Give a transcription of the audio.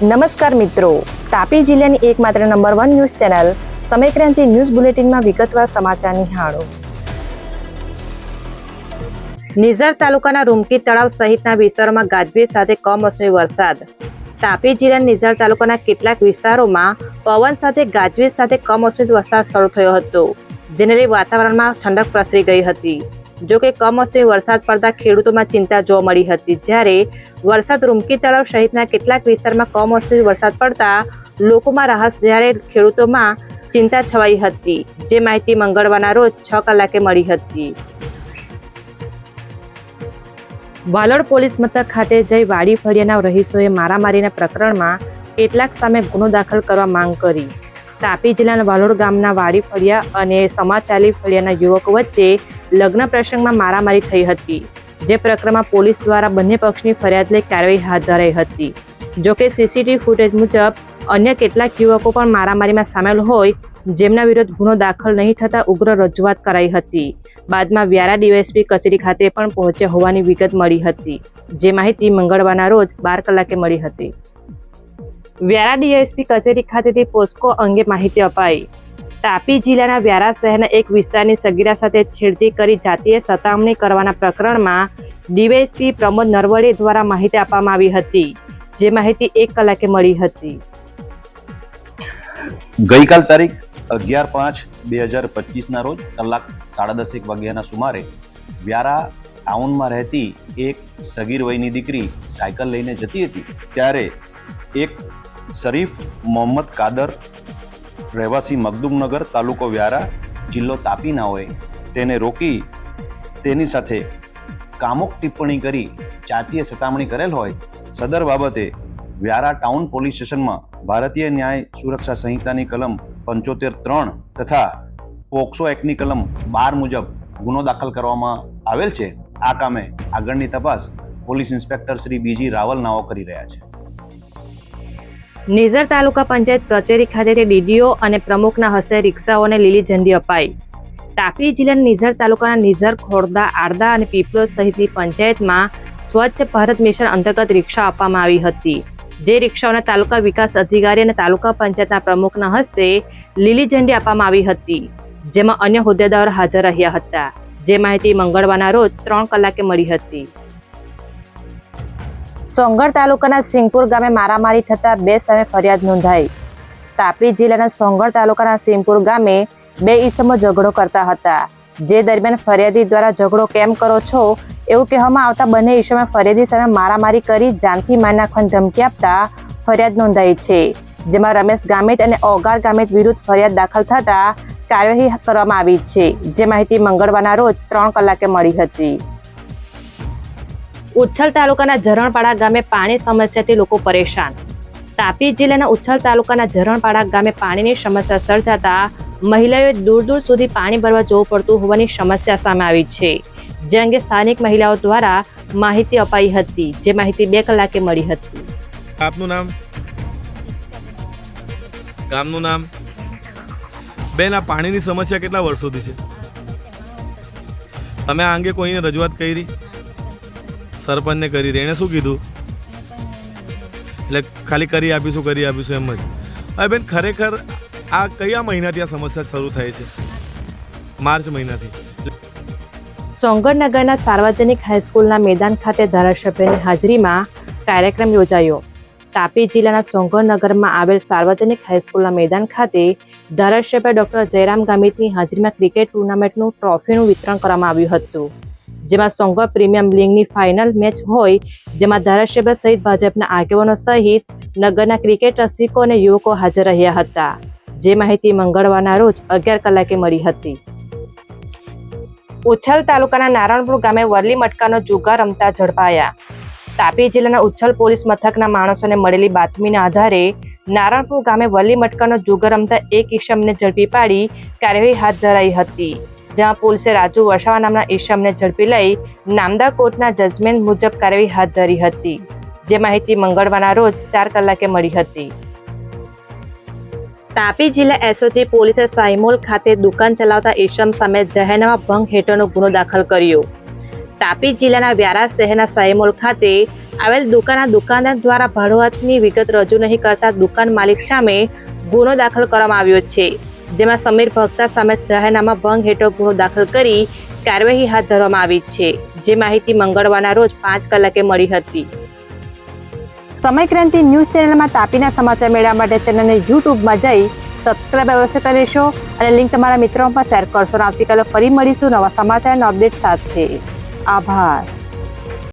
નમસ્કાર મિત્રો. તાપી જિલ્લાની એકમાત્ર number one news channel Samaykranti news બુલેટિનમાં વિગતવાર સમાચાર નિહાળો. નિઝર તાલુકાના રૂમકી તળાવ સહિતના વિસ્તારોમાં ગાજવીજ સાથે કમોસમી વરસાદ. તાપી જિલ્લાના નિઝર તાલુકાના કેટલાક વિસ્તારોમાં પવન સાથે ગાજવીજ સાથે કમોસમી વરસાદ શરૂ થયો હતો. જેને લઈ વાતાવરણમાં ઠંડક પ્રસરી ગઈ હતી. જો કે કમોસમી વરસાદ પડતા ખેડૂતોમાં ચિંતા જોવા મળી હતી. જ્યારે વરસાદ રૂમકી તળાવ સહિતના કેટલાક વિસ્તારમાં કમોસમી વરસાદ પડતા લોકોમાં રાહત જ્યારે ખેડૂતોમાં ચિંતા છવાઈ હતી, જે માહિતી મંગળવારના રોજ છ કલાકે મળી હતી. વાલોડ પોલીસ મથક ખાતે જઈ વાડી ફળિયાના રહીશોએ મારામારીના પ્રકરણમાં કેટલાક સામે ગુનો દાખલ કરવા માંગ કરી. તાપી જિલ્લાના વાલોડ ગામના વાડી ફળિયા અને સમાચાલી ફળિયાના યુવક વચ્ચે લગ્ન પ્રસંગમાં મારામારી થઈ હતી, જે પ્રકરણમાં પોલીસ દ્વારા બંને પક્ષની ફરિયાદ લઈ કાર્યવાહી હાથ ધરાઈ હતી. જોકે સીસીટીવી ફૂટેજ મુજબ, અન્ય કેટલાક યુવકો પણ મારામારીમાં સામેલ હોય, જેમના વિરુદ્ધ ગુનો દાખલ નહીં થતા ઉગ્ર રજૂઆત કરાઈ હતી. બાદમાં વ્યારા ડીવાયએસપી કચેરી ખાતે પણ પહોંચ્યા હોવાની વિગત મળી હતી, જે માહિતી મંગળવારના રોજ બાર કલાકે મળી હતી. વ્યારા ડીએસપી કચેરી ખાતેથી પોસ્કો અંગે માહિતી અપાઈ. તાપી જિલ્લાના વ્યારા શહેરના એક વિસ્તારની સગીરા સાથે છેડતી કરી જાતીય સતામણી કરવાના પ્રકરણમાં ડીવાયએસપી પ્રમોદ નરવડે દ્વારા માહિતી આપવામાં આવી હતી. જે માહિતી એક કલાકે મળી હતી. ગઈકાલ તારીખ અગિયાર પાંચ બે હજાર પચીસના રોજ કલાક સાડા દસેક વાગ્યાના સુમારે વ્યારા ટાઉનમાં રહેતી એક સગીર વયની દીકરી સાયકલ લઈને જતી હતી. ત્યારે એક શરીફ મોહમ્મદ કાદર રહેવાસી મગદુમનગર તાલુકો વ્યારા જિલ્લો તાપીના હોય, તેને રોકી તેની સાથે કામુક ટિપ્પણી કરી જાતીય સતામણી કરેલ હોય, સદર બાબતે વ્યારા ટાઉન પોલીસ સ્ટેશનમાં ભારતીય ન્યાય સુરક્ષા સંહિતાની કલમ પંચોતેર ત્રણ તથા પોક્સો એક્ટની કલમ બાર મુજબ ગુનો દાખલ કરવામાં આવેલ છે. આ કામે આગળની તપાસ પોલીસ ઇન્સ્પેક્ટર શ્રી બીજી રાવલ નાઓ કરી રહ્યા છે. નિઝર તાલુકા પંચાયત કચેરી ખાતે ડીડીઓ અને પ્રમુખના હસ્તે રિક્ષાઓને લીલી ઝંડી અપાઈ. તાપી જિલ્લાના નિઝર તાલુકાના નિઝર, ખોરદા, આરદા અને પીપલોદ સહિતની પંચાયતમાં સ્વચ્છ ભારત મિશન અંતર્ગત રિક્ષા આપવામાં આવી હતી. જે રિક્ષાઓને તાલુકા વિકાસ અધિકારી અને તાલુકા પંચાયતના પ્રમુખના હસ્તે લીલી ઝંડી આપવામાં આવી હતી. જેમાં અન્ય હોદ્દેદારો હાજર રહ્યા હતા. જે માહિતી મંગળવારના રોજ ત્રણ કલાકે મળી હતી. સોંગઢ તાલુકાના સિંગપુર ગામે મારામારી થતાં બે સામે ફરિયાદ નોંધાઈ. તાપી જિલ્લાના સોંગઢ તાલુકાના સિંગપુર ગામે બે ઈસમો ઝઘડો કરતા હતા. જે દરમિયાન ફરિયાદી દ્વારા ઝઘડો કેમ કરો છો એવું કહેવામાં આવતા બંને ઈસમે ફરિયાદી સામે મારામારી કરી જાનથી માર નાખવાની ધમકી આપતા ફરિયાદ નોંધાઈ છે, જેમાં રમેશ ગામિત અને ઓગાર ગામિત વિરુદ્ધ ફરિયાદ દાખલ થતા કાર્યવાહી કરવામાં આવી છે. જે માહિતી મંગળવારના રોજ ત્રણ કલાકે મળી હતી. ઉચ્છલ તાલુકાના ઝરણપાડા ગામે પાણી સમસ્યાથી લોકો પરેશાન. તાપી જિલ્લાના ઉચ્છલ તાલુકાના ઝરણપાડા ગામે પાણીની સમસ્યા સર્જાતા મહિલાઓએ દૂર દૂર સુધી પાણી ભરવા જવું પડતું હોવાની સમસ્યા સામે આવી છે. જે અંગે સ્થાનિક મહિલાઓ દ્વારા માહિતી અપાઈ હતી. જે માહિતી બે કલાકે મળી હતી. આપનું નામ? ગામનું નામ? બેન, આ પાણીની સમસ્યા કેટલા વર્ષોથી છે? તમે આ અંગે કોઈને રજૂઆત કરી? સરપંચને કરી હતી એણે શું કીધું? એટલે ખાલી કરી આપીશું કરી આપીશું એમ જ. હવે બેન, ખરેખર આ કયા મહિનાથી આ સમસ્યા શરૂ થાય છે? માર્ચ મહિનાથી. સોંગઢનગરના સાર્વજનિક હાઈસ્કૂલના મેદાન ખાતે ધારાસભ્યની હાજરીમાં કાર્યક્રમ યોજાયો. તાપી જિલ્લાના સોંગઢનગરમાં આવેલ સાર્વજનિક હાઈસ્કૂલના મેદાન ખાતે ધારાસભ્ય ડોક્ટર જયરામ ગામિતની હાજરીમાં ક્રિકેટ ટુર્નામેન્ટનું ટ્રોફીનું વિતરણ કરવામાં આવ્યું હતું. જેમાં સોંગઢ પ્રીમિયમ લીગની ફાઇનલ મેચ હોય, જેમાં ધારાસભ્ય સહિત ભાજપના આગેવાનો સહિત નગરના ક્રિકેટ રસિકો અને યુવકો હાજર રહ્યા હતા. જે માહિતી મંગળવારના રોજ અગિયાર કલાકે મળી હતી. ઉચ્છલ તાલુકાના નારણપુર ગામે વરલી મટકાનો જુગાર રમતા ઝડપાયા. તાપી જિલ્લાના ઉચ્છલ પોલીસ મથકના માણસોને મળેલી બાતમીના આધારે નારણપુર ગામે વરલી મટકાનો જુગાર રમતા એક ઈસમને ઝડપી પાડી કાર્યવાહી હાથ ધરાઈ હતી. જેમાં પોલીસે રાજુ વસાવા નામના ઈસમને ઝડપી લઈ નામદા કોર્ટના જજમેન્ટ મુજબ કાર્યવાહી હાથ ધરી હતી, જે માહિતી મંગળવારના રોજ ચાર કલાકે મળી હતી. તાપી જિલ્લા એસઓજી પોલીસે સાયમોલ ખાતે દુકાન ચલાવતા ઈશમ સામે જાહેરનામા ભંગ હેઠળનો ગુનો દાખલ કર્યો. તાપી જિલ્લાના વ્યારા શહેરના સાયમોલ ખાતે આવેલ દુકાનના દુકાનદાર દ્વારા ભાડુઆતની વિગત રજૂ નહીં કરતા દુકાન માલિક સામે ગુનો દાખલ કરવામાં આવ્યો છે. જેમાં સમીર ભક્તા સામે જાહેરનામા ભંગ હેઠળ ગુનો દાખલ કરી કાર્યવાહી હાથ ધરવામાં આવી છે. જે માહિતી મંગળવારના રોજ પાંચ કલાકે મળી હતી. સમય ક્રાંતિ ન્યૂઝ ચેનલમાં તાપીના સમાચાર મેળવવા માટે ચેનલને યુટ્યુબમાં જઈ સબસ્ક્રાઇબ અવશ્ય કરીશો અને લિંક તમારા મિત્રો પણ શેર કરશો. આવતીકાલે ફરી મળીશું નવા સમાચાર અને અપડેટ સાથે. આભાર.